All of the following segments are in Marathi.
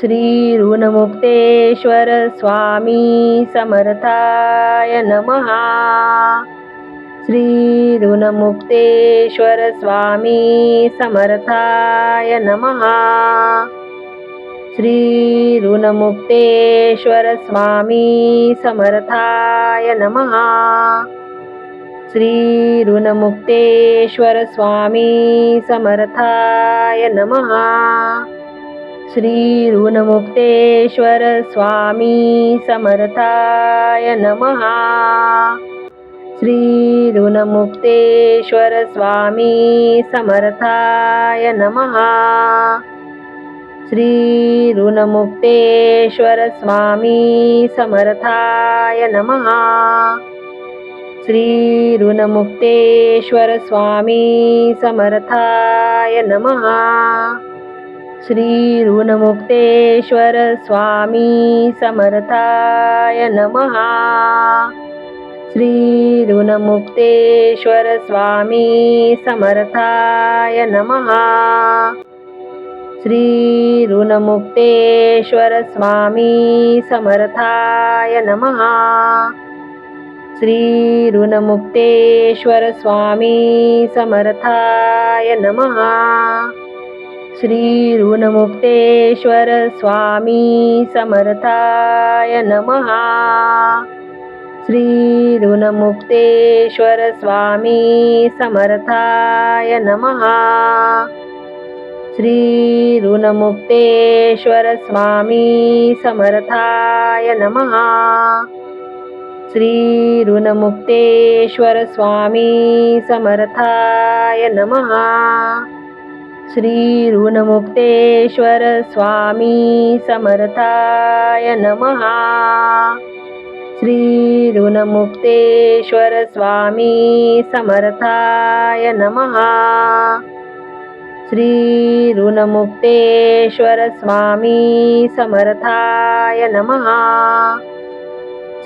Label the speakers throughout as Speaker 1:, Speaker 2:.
Speaker 1: श्री ऋणमुक्तेश्वर स्वामी समर्थाय नमः। श्री ऋणमुक्तेश्वर स्वामी समर्थाय नमः। श्री ऋणमुक्तेश्वर स्वामी समर्थाय नमः। श्री ऋणमुक्तेश्वर स्वामी समर्थाय नमः। श्री ऋणमुक्तेश्वर स्वामी समर्थाय नमः। श्री ऋणमुक्तेश्वर स्वामी समर्थाय नमः। श्री ऋणमुक्तेश्वर स्वामी समर्थाय नमः। श्री ऋणमुक्तेश्वर स्वामी समर्थाय नमः। श्री ऋणमुक्तेश्वर स्वामी समर्थाय नमः। श्री ऋणमुक्तेश्वर स्वामी समर्थाय नमः। श्री ऋणमुक्तेश्वर स्वामी समर्थाय नमः। श्री ऋणमुक्तेश्वर स्वामी समर्थाय नमः। श्री ऋणमुक्तेश्वर स्वामी समर्थाय नमः। श्री ऋणमुक्तेश्वर स्वामी समर्थाय नमः। श्री ऋणमुक्तेश्वर स्वामी समर्थाय नमः। श्री ऋणमुक्तेश्वर स्वामी समर्थाय नमः। श्री ऋणमुक्तेश्वर स्वामी समर्थाय नमः। श्री ऋणमुक्तेश्वर स्वामी समर्थाय नमः। श्री ऋणमुक्तेश्वर स्वामी समर्थाय नमः।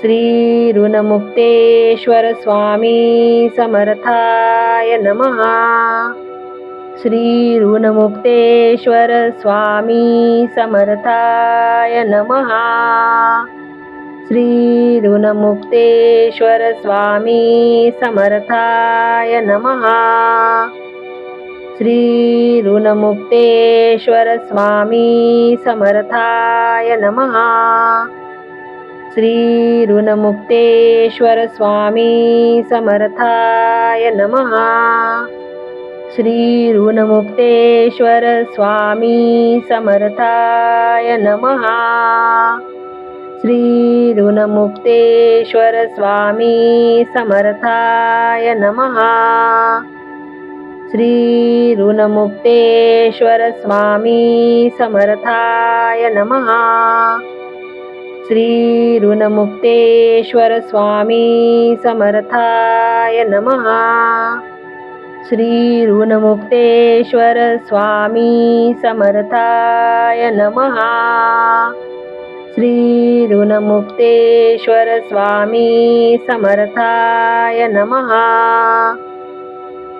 Speaker 1: श्री ऋणमुक्तेश्वर स्वामी समर्थाय नमः। श्री ऋणमुक्तेश्वर स्वामी समर्थाय नमः। श्री ऋणमुक्तेश्वर स्वामी समर्थाय नमः। श्री ऋणमुक्तेश्वर स्वामी समर्थाय नमः। श्री ऋणमुक्तेश्वर स्वामी समर्थाय नमः। श्री ऋणमुक्तेश्वर स्वामी समर्थाय नमः। श्री ऋणमुक्तेश्वर स्वामी समर्थाय नमः। श्री ऋणमुक्तेश्वर स्वामी समर्थाय नमः। श्री ऋणमुक्तेश्वर स्वामी समर्थाय नमः। श्री ऋणमुक्तेश्वर स्वामी समर्थाय नमः। श्री ऋणमुक्तेश्वर स्वामी समर्थाय नमः।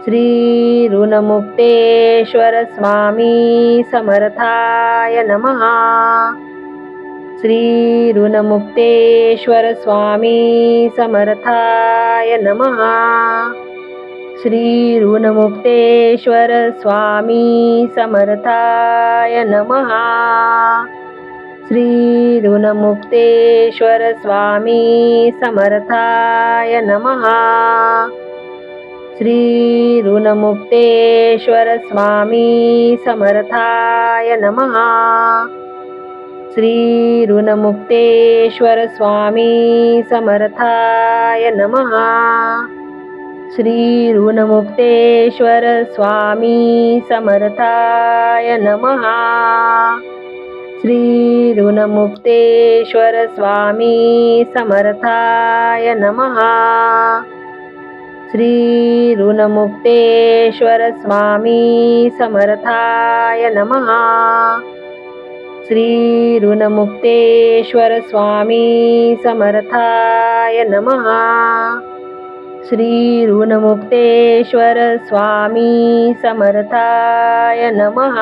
Speaker 1: श्री ऋणमुक्तेश्वर स्वामी समर्थाय नमः। श्री ऋणमुक्तेश्वर स्वामी समर्थाय नमः। श्री ऋणमुक्तेश्वर स्वामी समर्थाय नमः। श्री ऋणमुक्तेश्वर स्वामी समर्थाय नमः। श्री ऋणमुक्तेश्वर स्वामी समर्थाय नमः। श्री ऋणमुक्तेश्वर स्वामी समर्थाय नमः। श्री ऋणमुक्तेश्वर स्वामी समर्थाय नमः। श्री ऋणमुक्तेश्वर स्वामी समर्थाय नमः। श्री ऋणमुक्तेश्वर स्वामी समर्थाय नमः। श्री ऋणमुक्तेश्वर स्वामी समर्थाय नमः। श्री ऋणमुक्तेश्वर स्वामी समर्थाय नमः।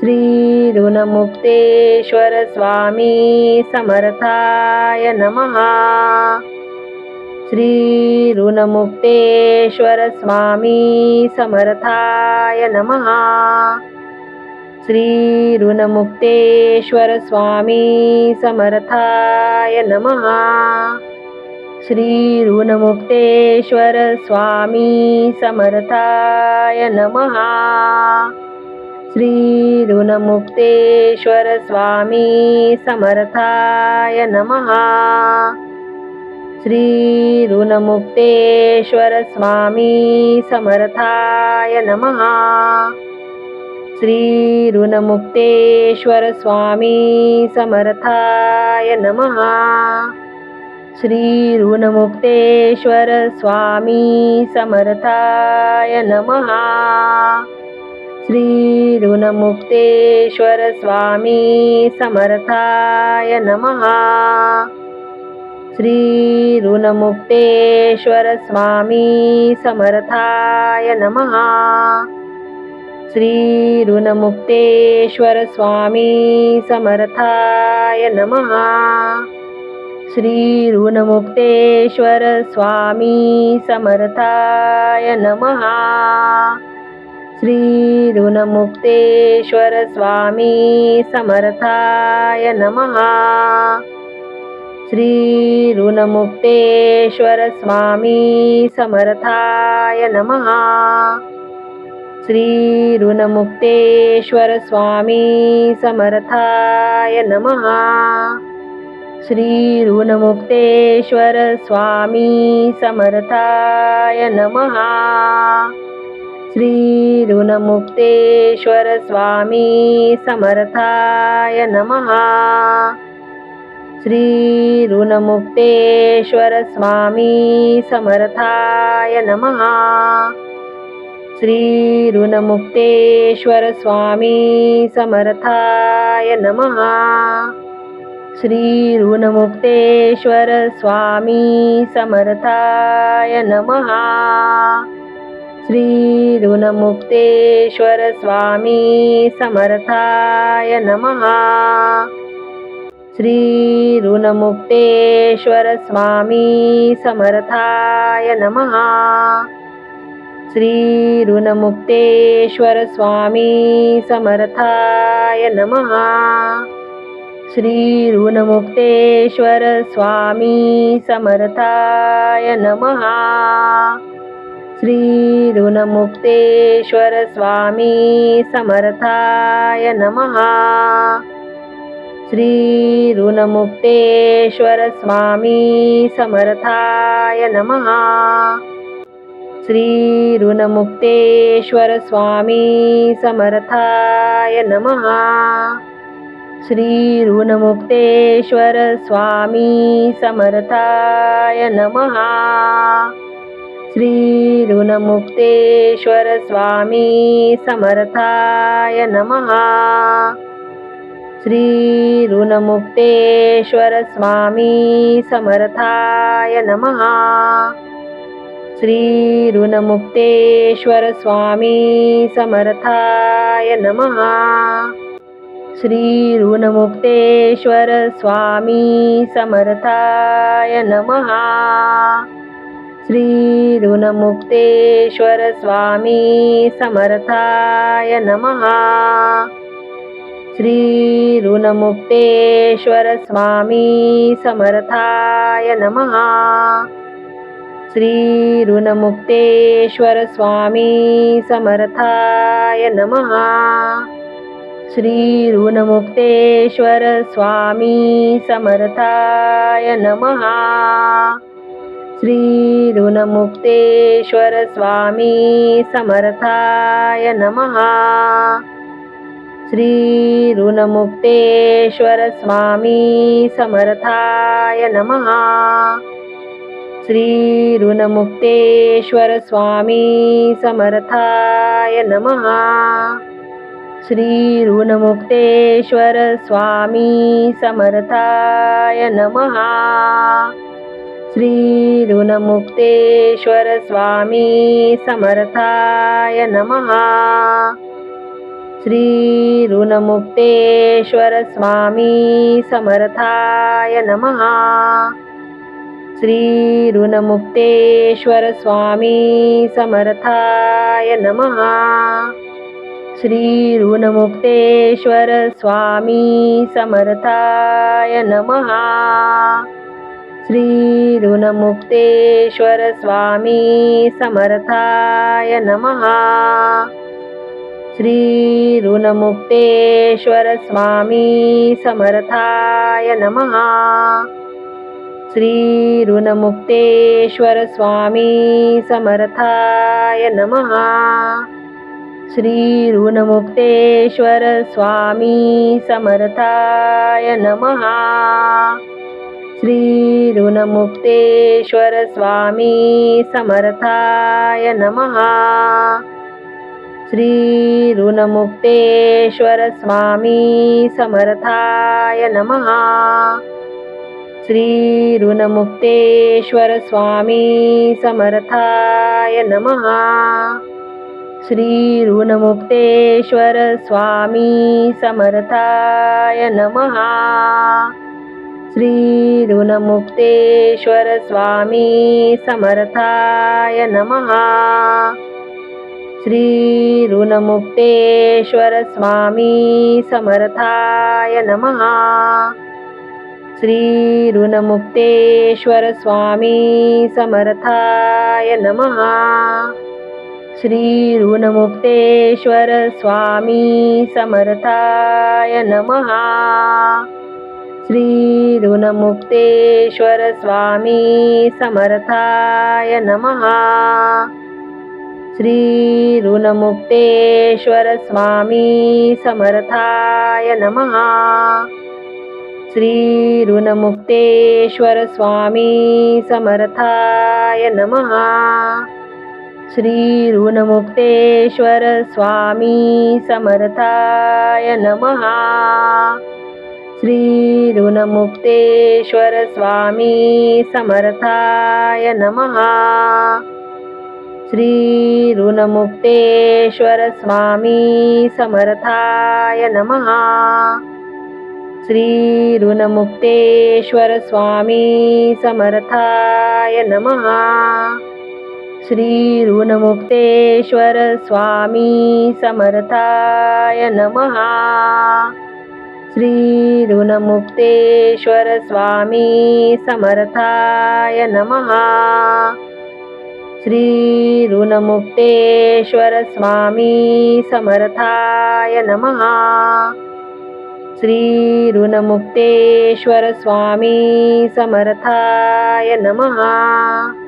Speaker 1: श्री ऋणमुक्तेश्वर स्वामी समर्थाय नमः। श्री ऋणमुक्तेश्वर स्वामी समर्थाय नमः। श्री ऋणमुक्तेश्वर स्वामी समर्थाय नमः। श्री ऋणमुक्तेश्वर स्वामी समर्थाय नमः। श्री ऋणमुक्तेश्वर स्वामी समर्थाय नमः। श्री ऋणमुक्तेश्वर स्वामी समर्थाय नमः। श्री ऋणमुक्तेश्वर स्वामी समर्थाय नमः। श्री ऋणमुक्तेश्वर स्वामी समर्थाय नमः. श्री ऋणमुक्तेश्वर स्वामी समर्थाय नमः. श्री ऋणमुक्तेश्वर स्वामी समर्थाय नमः. श्री ऋणमुक्तेश्वर स्वामी समर्थाय नमः. श्री ऋणमुक्तेश्वर स्वामी समर्थाय नमः. श्री ऋणमुक्तेश्वर स्वामी समर्थाय नमः. श्री ऋणमुक्तेश्वर स्वामी समर्थाय नमः. श्री ऋणमुक्तेश्वर स्वामी समर्थाय नमः. श्री ऋणमुक्तेश्वर स्वामी समर्थाय नमः. श्री ऋणमुक्तेश्वर स्वामी समर्थाय नमः. श्री ऋणमुक्तेश्वर स्वामी समर्थाय नमः. श्री ऋणमुक्तेश्वर स्वामी समर्थाय नमः. श्री ऋणमुक्तेश्वर स्वामी समर्थाय नमः। श्री ऋणमुक्तेश्वर स्वामी समर्थाय नमः। श्री ऋणमुक्तेश्वर स्वामी समर्थाय नमः। श्री ऋणमुक्तेश्वर स्वामी समर्थाय नमः। श्री ऋणमुक्तेश्वर स्वामी समर्थाय नमः। श्री ऋणमुक्तेश्वर स्वामी समर्थाय नमः। श्री ऋणमुक्तेश्वर स्वामी समर्थाय नमः। श्री ऋणमुक्तेश्वर स्वामी समर्थाय नमः। श्री ऋणमुक्तेश्वर स्वामी समर्थाय नमः। श्री ऋणमुक्तेश्वर स्वामी समर्थाय नमः। श्री ऋणमुक्तेश्वर स्वामी समर्थाय नमः। श्री ऋणमुक्तेश्वर स्वामी समर्थाय नमः। श्री ऋणमुक्तेश्वर स्वामी समर्थाय नमः. श्री ऋणमुक्तेश्वर स्वामी समर्थाय नमः. श्री ऋणमुक्तेश्वर स्वामी समर्थाय नमः. श्री ऋणमुक्तेश्वर स्वामी समर्थाय नमः. श्री ऋणमुक्तेश्वर स्वामी समर्थाय नमः। श्री ऋणमुक्तेश्वर स्वामी समर्थाय नमः। श्री ऋणमुक्तेश्वर स्वामी समर्थाय नमः। श्री ऋणमुक्तेश्वर स्वामी समर्थाय नमः। श्री ऋणमुक्तेश्वर स्वामी समर्थाय नमः. श्री ऋणमुक्तेश्वर स्वामी समर्थाय नमः. श्री ऋणमुक्तेश्वर स्वामी समर्थाय नमः. श्री ऋणमुक्तेश्वर स्वामी समर्थाय नमः. श्री ऋणमुक्तेश्वर स्वामी समर्थाय नमः। श्री ऋणमुक्तेश्वर स्वामी समर्थाय नमः। श्री ऋणमुक्तेश्वर स्वामी समर्थाय नमः। श्री ऋणमुक्तेश्वर स्वामी समर्थाय नमः। श्री ऋणमुक्तेश्वर स्वामी समर्थाय नमः। श्री ऋणमुक्तेश्वर स्वामी समर्थाय नमः। श्री ऋणमुक्तेश्वर स्वामी समर्थाय नमः। श्री ऋणमुक्तेश्वर स्वामी समर्थाय नमः। श्री ऋणमुक्तेश्वर स्वामी समर्थाय नमः। श्री ऋणमुक्तेश्वर स्वामी समर्थाय नमः। श्री ऋणमुक्तेश्वर स्वामी समर्थाय नमः। श्री ऋणमुक्तेश्वर स्वामी समर्थाय नमः। श्री ऋणमुक्तेश्वर स्वामी समर्थाय नमः। श्री ऋणमुक्तेश्वर स्वामी समर्थाय नमः। श्री ऋणमुक्तेश्वर स्वामी समर्थाय नमः। श्री ऋणमुक्तेश्वर स्वामी समर्थाय नमः। श्री ऋणमुक्तेश्वर स्वामी समर्थाय नमः। श्री ऋणमुक्तेश्वर स्वामी समर्थाय नमः। श्री ऋणमुक्तेश्वर स्वामी समर्थाय नमः। श्री ऋणमुक्तेश्वर स्वामी समर्थाय नमः। श्री ऋणमुक्तेश्वर स्वामी समर्थाय नमः। श्री ऋणमुक्तेश्वर स्वामी समर्थाय नमः। श्री ऋणमुक्तेश्वर स्वामी समर्थाय नमः। श्री ऋणमुक्तेश्वर स्वामी समर्थाय नमः।